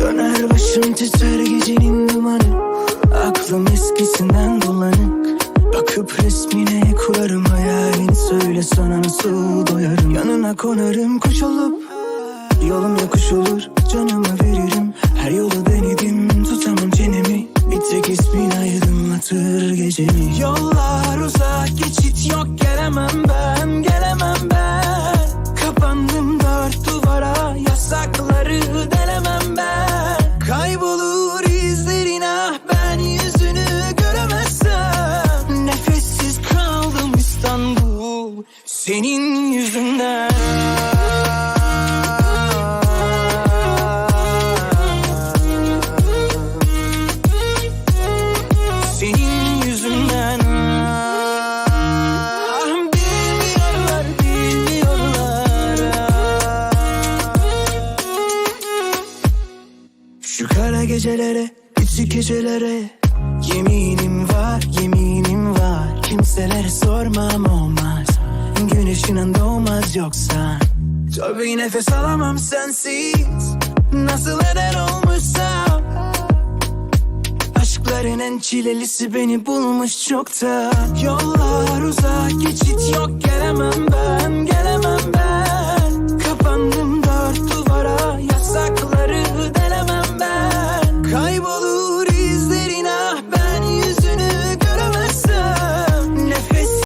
Döner başım titrer gecenin dumanı. Aklım eskisinden bulanık Bakıp resmine kurarım hayalini Söyle sana nasıl doyarım. Yanına konarım kuş olup Yolum yokuş olur canımı veririm. Her yolu denedim tutamam çenemi. Bir tek ismin aydınlatır gecemi. Yollar uzak geçit yok gelemem ben Gelemem ben. Kapandım dört duvara yasakları delemem. Senin yüzünden. Senin yüzünden. Ah, Bilmiyorlar, bilmiyorlar. Şu kara gecelere, küçük gecelere. Yeminim var, yeminim var. Kimselere sormam olmaz Güneşin doğmaz yoksa. Tabii nefes alamam sensiz. Nasıl eder olmuşsam? Aşkların en çilelisi beni bulmuş çoktan Yollar uzak geçit yok gelemem